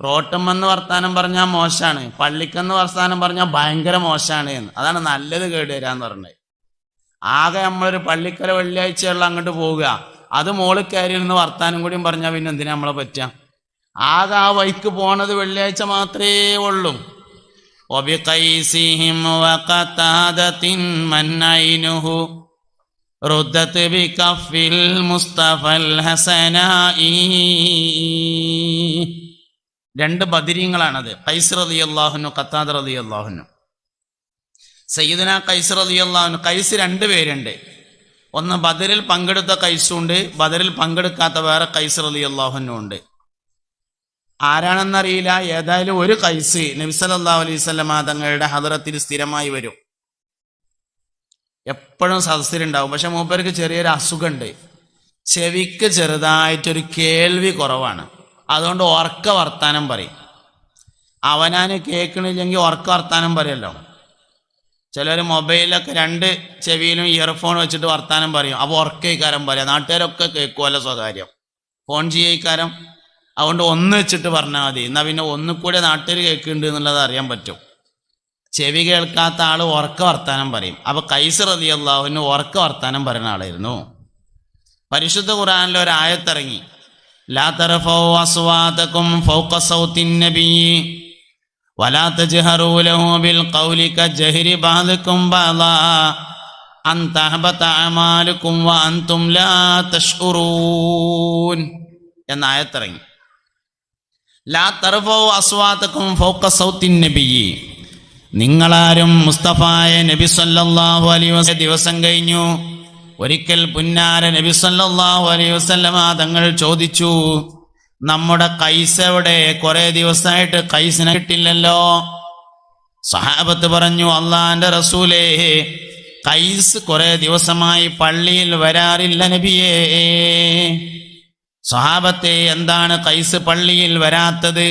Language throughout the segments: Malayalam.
റോട്ടമെന്ന് വർത്താനം പറഞ്ഞാൽ മോശമാണ് പള്ളിക്കെന്ന് വർത്താനം പറഞ്ഞാൽ ഭയങ്കര മോശമാണ് എന്ന് അതാണ് നല്ലത് കേട് വരാന്ന് പറഞ്ഞത് ആകെ നമ്മളൊരു പള്ളിക്കല വെള്ളിയാഴ്ചയുള്ള അങ്ങോട്ട് പോവുക അത് മോളിൽ കയറി ഇരുന്ന് വർത്താനം കൂടിയും പറഞ്ഞാൽ പിന്നെ എന്തിനാ നമ്മളെ പറ്റുക ആകെ ആ വൈക്ക് പോണത് വെള്ളിയാഴ്ച മാത്രമേ ഉള്ളൂ وبقيسهم وقتادة من عينه ردت بكف المصطفى الحسناء രണ്ട് ബദിരീങ്ങളാണത്. കൈസ് റതി അള്ളാഹുനു കത്താദ് റതി അള്ളാഹുനു സയ്യിദന കൈസ് റതി അള്ളാഹുനു കൈസ് രണ്ട് പേരുണ്ട്. ഒന്ന് ബദറിൽ പങ്കെടുത്ത കൈസുണ്ട് ബദറിൽ പങ്കെടുക്കാത്ത വേറെ കൈസ് റതി അള്ളാഹുനും ഉണ്ട്. ആരാണെന്നറിയില്ല ഏതായാലും ഒരു കൈസ് നബിസല്ലാ അലൈഹി സ്വലമ തങ്ങളുടെ ഹദറത്തിൽ സ്ഥിരമായി വരും. എപ്പോഴും സദസ്സിലുണ്ടാവും. പക്ഷെ മൂപ്പർക്ക് ചെറിയൊരു അസുഖമുണ്ട്. ചെവിക്ക് ചെറുതായിട്ടൊരു കേൾവി കുറവാണ്. അതുകൊണ്ട് ഉറക്ക വർത്താനം പറയും. അവനാന് കേൾക്കണില്ലെങ്കിൽ ഉറക്ക വർത്താനം പറയല്ലോ. ചിലർ മൊബൈലിലൊക്കെ രണ്ട് ചെവിയിലും ഇയർഫോൺ വെച്ചിട്ട് വർത്താനം പറയും. അപ്പോൾ ഉറക്കേക്കാരം പറയാം. നാട്ടുകാരൊക്കെ കേൾക്കുമല്ലോ സ്വകാര്യം. ഫോൺ ചെയ്യിക്കാരം. അതുകൊണ്ട് ഒന്ന് വെച്ചിട്ട് പറഞ്ഞാൽ മതി. എന്നാൽ പിന്നെ ഒന്നു കൂടെ നാട്ടുകാർ കേൾക്കുന്നുണ്ട് എന്നുള്ളത് അറിയാൻ പറ്റും. ചെവി കേൾക്കാത്ത ആൾ ഉറക്ക വർത്താനം പറയും. അപ്പൊ കൈസർ റതി അള്ളാഹുവിന് ഉറക്ക വർത്താനം പറയുന്ന ആളായിരുന്നു. പരിശുദ്ധ ഖുറാനിൽ ഒരു ആയത്തിറങ്ങി. ലാ തറഫൗ അസ്വാതകും ഫൗക സൗത്തിൻ നബി ولا تجهروا له بالقول كجهر بعضكم بعضا أن تهبط أعمالكم وأنتم لا تشعرون എന്ന ആയത്തിറങ്ങി ലാ തർഫൗ അസ്വാതക്കും ഫൗക സൗത്തിൻ നബിയി നിങ്ങളാരും മുസ്തഫായ നബി സല്ലല്ലാഹു അലൈഹി വസല്ലം ദിവസം കഴിഞ്ഞു ഒരിക്കൽ പുന്നാര നബി സല്ലല്ലാഹു അലൈഹി വസല്ലമ തങ്ങൾ ചോദിച്ചു നമ്മുടെ കൈസ് എവിടെ? കുറെ ദിവസമായിട്ട് കൈസിനെ കിട്ടില്ലല്ലോ സഹാബത്ത് പറഞ്ഞു അള്ളാന്റെ റസൂലേ കൈസ് കുറെ ദിവസമായി പള്ളിയിൽ വരാറില്ല നബിയേ. സഹാബത്തെ എന്താണ് കൈസ് പള്ളിയിൽ വരാത്തത്?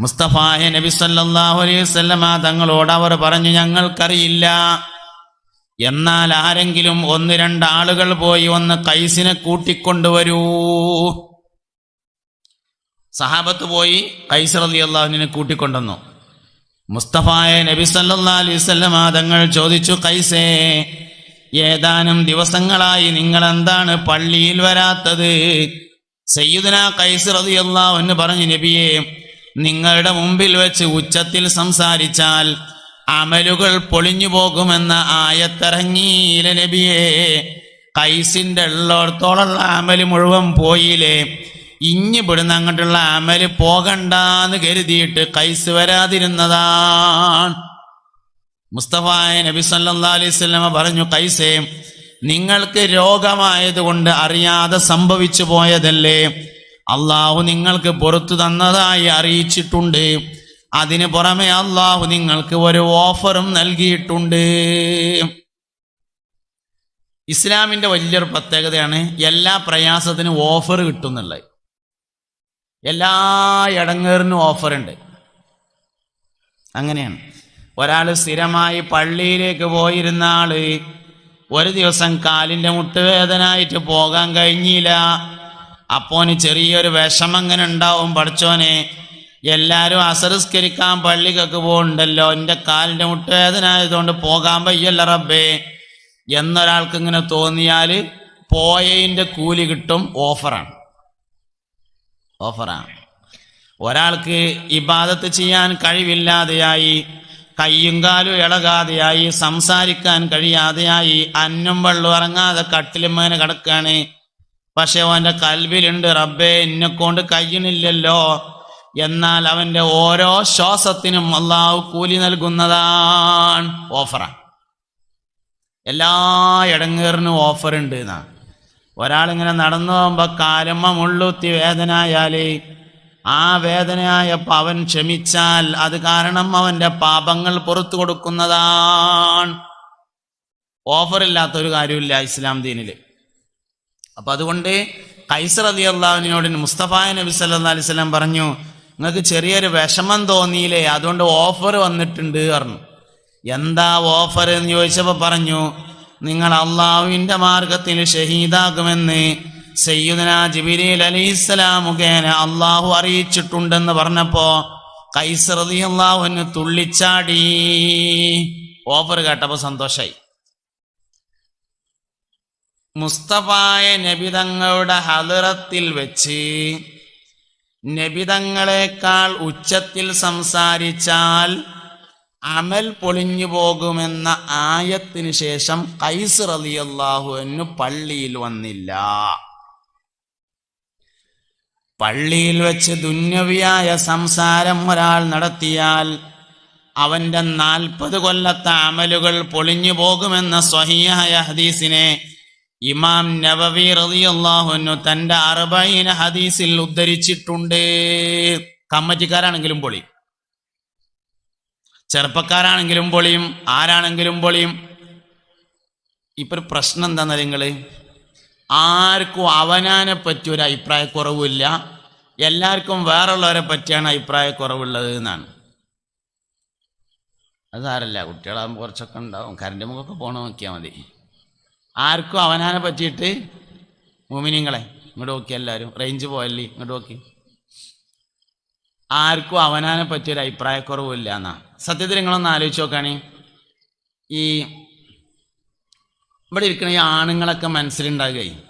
മുസ്തഫായ നബി സല്ലല്ലാഹു അലൈഹി വസല്ലമ തങ്ങളോട് അവർ പറഞ്ഞു ഞങ്ങൾക്കറിയില്ല. എന്നാൽ ആരെങ്കിലും ഒന്ന് രണ്ട് ആളുകൾ പോയി ഒന്ന് കൈസിനെ കൂട്ടിക്കൊണ്ടുവരൂ സഹാബത്ത് പോയി കൈസർ അലി അള്ളാഹുവിനെ കൂട്ടിക്കൊണ്ടുവന്നു. മുസ്തഫായ നബി സല്ലാ അലൈഹി വസല്ലമ തങ്ങൾ ചോദിച്ചു കൈസേ ഏതാനും ദിവസങ്ങളായി നിങ്ങൾ എന്താണ് പള്ളിയിൽ വരാത്തത്? സയ്യുദന കൈസർ അലി അള്ളാഹു എന്ന് പറഞ്ഞു നബിയെ നിങ്ങളുടെ മുമ്പിൽ വെച്ച് ഉച്ചത്തിൽ സംസാരിച്ചാൽ അമലുകൾ പൊളിഞ്ഞു പോകുമെന്ന ആയത്തിറങ്ങിയില്ല നബിയെ. കൈസിന്റെ ഉള്ളോടത്തോളമുള്ള അമൽ മുഴുവൻ പോയില്ലേ. ഇഞ്ഞു പെടുന്ന അങ്ങോട്ടുള്ള അമൽ പോകണ്ടെന്ന് കരുതിയിട്ട് കൈസ് വരാതിരുന്നതാണ്. മുസ്തഫായ നബി സല്ലാ അലൈഹി വസല്ലമ പറഞ്ഞു കൈസേ നിങ്ങൾക്ക് രോഗമായതുകൊണ്ട് അറിയാതെ സംഭവിച്ചു പോയതല്ലേ. അള്ളാഹു നിങ്ങൾക്ക് പുറത്തു തന്നതായി അറിയിച്ചിട്ടുണ്ട്. അതിന് പുറമെ അള്ളാഹു നിങ്ങൾക്ക് ഒരു ഓഫറും നൽകിയിട്ടുണ്ട്. ഇസ്ലാമിന്റെ വലിയൊരു പ്രത്യേകതയാണ് എല്ലാ പ്രയാസത്തിനും ഓഫർ കിട്ടുന്നുള്ളത്. എല്ലാ ഇടങ്ങേറിനും ഓഫറുണ്ട്. അങ്ങനെയാണ്. ഒരാൾ സ്ഥിരമായി പള്ളിയിലേക്ക് പോയിരുന്ന ഒരു ദിവസം കാലിന്റെ മുട്ടുവേദനായിട്ട് പോകാൻ കഴിഞ്ഞില്ല. അപ്പോന് ചെറിയൊരു വിഷമം അങ്ങനെ ഉണ്ടാവും പഠിച്ചോനെ. എല്ലാരും അസരസ്കരിക്കാൻ പള്ളിക്കൊക്കെ പോകുന്നുണ്ടല്ലോ എന്റെ കാലിന്റെ മുട്ടുവേദന ആയതുകൊണ്ട് പോകാൻ വയ്യല്ല റബ്ബേ. എന്നൊരാൾക്ക് ഇങ്ങനെ തോന്നിയാൽ പോയതിന്റെ കൂലി കിട്ടും ഓഫറാണ്. ഓഫറാണ്. ഒരാൾക്ക് ഇബാദത്ത് ചെയ്യാൻ കഴിവില്ലാതെയായി കയ്യും കാലും ഇളകാതെയായി സംസാരിക്കാൻ കഴിയാതെയായി അന്നും വെള്ളം ഇറങ്ങാതെ കട്ടിലുമ്മേനെ കിടക്കാണ് പക്ഷെ അവന്റെ കൽവിലുണ്ട് റബ്ബേ. എന്നെ കൊണ്ട് കഴിയണില്ലല്ലോ. എന്നാൽ അവന്റെ ഓരോ ശ്വാസത്തിനും അള്ളാഹു കൂലി നൽകുന്നതാണ് ഓഫറാണ് എല്ലാ ഇടങ്ങേറിനും ഓഫർ ഉണ്ട് എന്നാ. ഒരാളിങ്ങനെ നടന്നു പോകുമ്പോൾ കാലമ്മ മുള്ളുത്തി വേദനയാൽ ആ വേദനയായപ്പോൾ അവൻ ക്ഷമിച്ചാൽ അത് കാരണം അവന്റെ പാപങ്ങൾ പുറത്തു കൊടുക്കുന്നതാണ്. ഓഫർ ഇല്ലാത്തൊരു കാര്യമില്ല ഇസ്ലാം ദീനിൽ അപ്പൊ അതുകൊണ്ട് കൈസർ അലി അള്ളാഹുവിനോട് മുസ്തഫായ നബി സല്ലാ പറഞ്ഞു നിങ്ങൾക്ക് ചെറിയൊരു വിഷമം തോന്നിയില്ലേ? അതുകൊണ്ട് ഓഫർ വന്നിട്ടുണ്ട് പറഞ്ഞു. എന്താ ഓഫർ എന്ന് ചോദിച്ചപ്പോൾ പറഞ്ഞു നിങ്ങൾ അള്ളാഹുവിന്റെ മാർഗത്തിൽ ഷഹീദാകുമെന്ന് സയ്യുദന ജിബിരിൽ അലൈഹിസ്സലാം മുഖേന അള്ളാഹു അറിയിച്ചിട്ടുണ്ടെന്ന് പറഞ്ഞപ്പോ കൈസർ അള്ളാഹുവിന് തുള്ളിച്ചാടി. ഓഫർ കേട്ടപ്പോ സന്തോഷായി. മുസ്തഫായ നബിതങ്ങളുടെ ഹലറത്തിൽ വെച്ച് നബിതങ്ങളെക്കാൾ ഉച്ചത്തിൽ സംസാരിച്ചാൽ അമൽ പൊളിഞ്ഞു പോകുമെന്ന ആയത്തിന് ശേഷം കൈസ് റലിയല്ലാഹു എന്നു പള്ളിയിൽ വന്നില്ല. പള്ളിയിൽ വെച്ച് ദുന്യവിയായ സംസാരം ഒരാൾ നടത്തിയാൽ അവന്റെ നാൽപ്പത് കൊല്ലത്തെ അമലുകൾ പൊളിഞ്ഞു പോകുമെന്ന സ്വഹിയായ ഹദീസിനെ ഇമാം നവവി റളിയല്ലാഹുവിനു തന്റെ അറുബൈന ഹദീസിൽ ഉദ്ധരിച്ചിട്ടുണ്ട്. കമ്മറ്റിക്കാരാണെങ്കിലും പൊളി. ചെറുപ്പക്കാരാണെങ്കിലും പൊളിയും ആരാണെങ്കിലും പൊളിയും. ഇപ്പൊ ഒരു പ്രശ്നം എന്താന്ന് നിങ്ങൾ ആർക്കും അവനാനെ പറ്റി ഒരു അഭിപ്രായക്കുറവില്ല. എല്ലാവർക്കും വേറുള്ളവരെ പറ്റിയാണ് അഭിപ്രായക്കുറവുള്ളത് എന്നാണ്. അതാരല്ല കുട്ടികളാകുമ്പോൾ കുറച്ചൊക്കെ ഉണ്ടാവും. കരണ്ട് മുഖമൊക്കെ പോണ നോക്കിയാൽ മതി. ആർക്കും അവനാനെ പറ്റിയിട്ട് മോമിനിങ്ങളെ ഇങ്ങോട്ട് നോക്കി എല്ലാവരും റേഞ്ച് പോയല്ലേ? ഇങ്ങോട്ട് നോക്കി. ആർക്കും അവനാനെ പറ്റിയൊരു അഭിപ്രായക്കുറവില്ല എന്നാ. സത്യത്തിൽ നിങ്ങളൊന്ന് ആലോചിച്ച് നോക്കാണേ. ഈ ഇവിടെ ഇരിക്കുന്ന ഈ ആണുങ്ങളൊക്കെ മനസ്സിലുണ്ടാകുകയും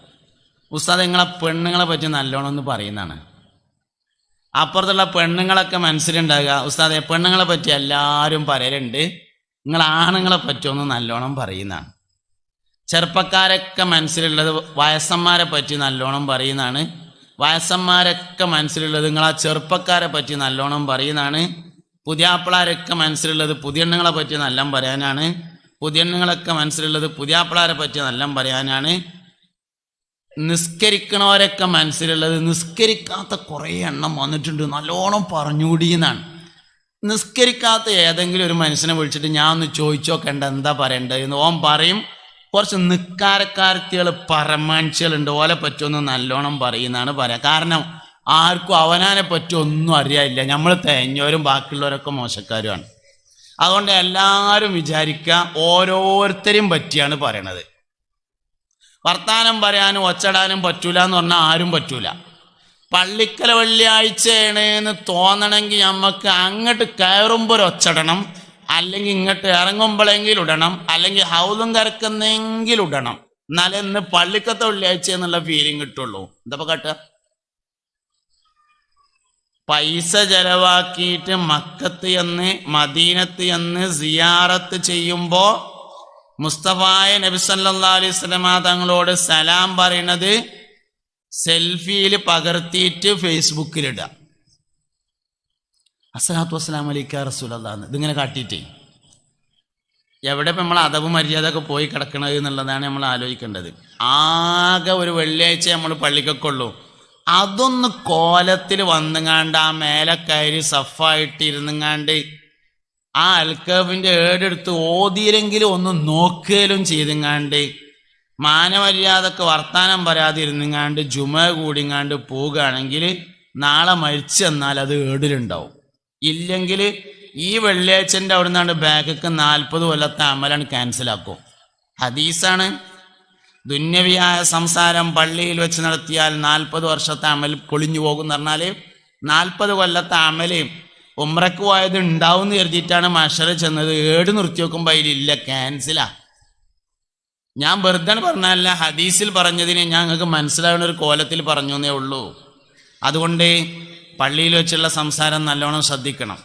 ഉസ്താദ് നിങ്ങളെ പെണ്ണുങ്ങളെ പറ്റി നല്ലോണം എന്ന് പറയുന്നതാണ്. അപ്പുറത്തുള്ള പെണ്ണുങ്ങളൊക്കെ മനസ്സിലുണ്ടാകുക ഉസ്താദെ പെണ്ണുങ്ങളെ പറ്റി എല്ലാവരും പറയലുണ്ട്. നിങ്ങൾ ആണുങ്ങളെ പറ്റി ഒന്ന് നല്ലോണം പറയുന്നതാണ്. ചെറുപ്പക്കാരൊക്കെ മനസ്സിലുള്ളത് വയസ്സന്മാരെ പറ്റി നല്ലോണം പറയുന്നതാണ്. വയസ്സന്മാരൊക്കെ മനസ്സിലുള്ളത് നിങ്ങൾ ആ ചെറുപ്പക്കാരെ പറ്റി നല്ലോണം പറയുന്നതാണ്. പുതിയാപ്പിളാരൊക്കെ മനസ്സിലുള്ളത് പുതിയണ്ണുങ്ങളെ പറ്റി നല്ല പറയാനാണ്. പുതിയണ്ണുങ്ങളൊക്കെ മനസ്സിലുള്ളത് പുതിയാപ്പിളാരെ പറ്റി നല്ല പറയാനാണ്. നിസ്കരിക്കണവരൊക്കെ മനസ്സിലുള്ളത് നിസ്കരിക്കാത്ത കുറേ എണ്ണം വന്നിട്ടുണ്ട്. നല്ലോണം പറഞ്ഞുകൂടി എന്നാണ് നിസ്കരിക്കാത്ത ഏതെങ്കിലും ഒരു മനുഷ്യനെ വിളിച്ചിട്ട് ഞാൻ ഒന്ന് ചോദിച്ചോക്കണ്ട എന്താ പറയണ്ടത് എന്ന്. ഓൻ പറയും കുറച്ച് നിക്കാരക്കാരത്തികൾ പരമാൻഷികളുണ്ട് ഓലെ പറ്റുമെന്ന് നല്ലോണം പറയുന്നതാണ് പറയാം. കാരണം ആർക്കും അവനാനെ പറ്റി ഒന്നും അറിയാനില്ല. നമ്മൾ തേഞ്ഞവരും ബാക്കിയുള്ളവരൊക്കെ മോശക്കാരുമാണ്. അതുകൊണ്ട് എല്ലാവരും വിചാരിക്കുക ഓരോരുത്തരെയും പറ്റിയാണ് പറയണത്. വർത്താനം പറയാനും ഒച്ചടാനും പറ്റൂല എന്ന് പറഞ്ഞാൽ ആരും പറ്റൂല. പള്ളിക്കല വെള്ളിയാഴ്ചയാണ് എന്ന് തോന്നണമെങ്കിൽ നമുക്ക് അങ്ങോട്ട് കയറുമ്പോൾ ഒച്ചടണം. അല്ലെങ്കിൽ ഇങ്ങോട്ട് ഇറങ്ങുമ്പോഴെങ്കിലും ഇടണം അല്ലെങ്കിൽ ഹൗലും കരക്കുന്നെങ്കിൽ ഇടണം. എന്നാലേ ഇന്ന് പള്ളിക്കത്തെ വെള്ളിയാഴ്ച എന്നുള്ള ഫീലിംഗ് കിട്ടുള്ളൂ. എന്താ കാട്ടുക പൈസ ചെലവാക്കിയിട്ട് മക്കത്ത് എന്ന് മദീനത്ത് എന്ന് സിയാറത്ത് ചെയ്യുമ്പോ മുസ്തഫായ നബി സല്ലാ അലൈഹി സ്വലമ തങ്ങളോട് സലാം പറയണത് സെൽഫിയിൽ പകർത്തിയിട്ട് ഫേസ്ബുക്കിലിടുക അസ്സലാത്തു വസ്സലാം അലിക്ക റസൂലെന്ന് ഇതിങ്ങനെ കാട്ടിയിട്ടേ. എവിടെ ഇപ്പം നമ്മൾ അതവ് മര്യാദ ഒക്കെ പോയി കിടക്കണത് എന്നുള്ളതാണ് നമ്മൾ ആലോചിക്കേണ്ടത്. ആകെ ഒരു വെള്ളിയാഴ്ച നമ്മൾ പള്ളിക്കൊക്കെ ഉള്ളൂ. അതൊന്ന് കോലത്തിൽ വന്നുങ്ങാണ്ട് ആ മേലെ കയറി സഫായിട്ട് ഇരുന്നുങ്ങാണ്ട് ആ അൽക്കബിന്റെ ഏടെടുത്ത് ഓതിയിലെങ്കിലും ഒന്ന് നോക്കുകയും ചെയ്തുങ്ങാണ്ട് മാനമര്യാദക്ക് വർത്താനം പറയാതിരുന്നുങ്ങാണ്ട് ജുമ കൂടിങ്ങാണ്ട് പോവുകയാണെങ്കിൽ നാളെ മരിച്ചെന്നാൽ അത് ഏടിലുണ്ടാവും. ഇല്ലെങ്കിൽ ഈ വെള്ളിയാഴ്ചന്റെ അവിടെ നിന്നാണ് ബാക്കൊക്കെ നാൽപ്പത് കൊല്ലത്തെ അമലാണ് ക്യാൻസലാക്കും ഹദീസാണ്. ദുന്യവിയായ സംസാരം പള്ളിയിൽ വെച്ച് നടത്തിയാൽ നാൽപ്പത് വർഷത്തെ അമൽ പൊളിഞ്ഞു പോകും എന്ന് പറഞ്ഞാൽ നാൽപ്പത് കൊല്ലത്തെ അമൽ ഉമ്രക്ക് പോയത് ഉണ്ടാവും എന്ന് കരുതിയിട്ടാണ് മഷറ് ചെന്നത്. ഏട് നിർത്തി വെക്കുമ്പോൾ അതിലില്ല ക്യാൻസലാ ഞാൻ വെറുതെ പറഞ്ഞല്ല ഹദീസിൽ പറഞ്ഞതിന് ഞങ്ങൾക്ക് മനസ്സിലാവുന്ന ഒരു കോലത്തിൽ പറഞ്ഞു എന്നേ ഉള്ളൂ. അതുകൊണ്ട് പള്ളിയിൽ വെച്ചുള്ള സംസാരം നല്ലോണം ശ്രദ്ധിക്കണം.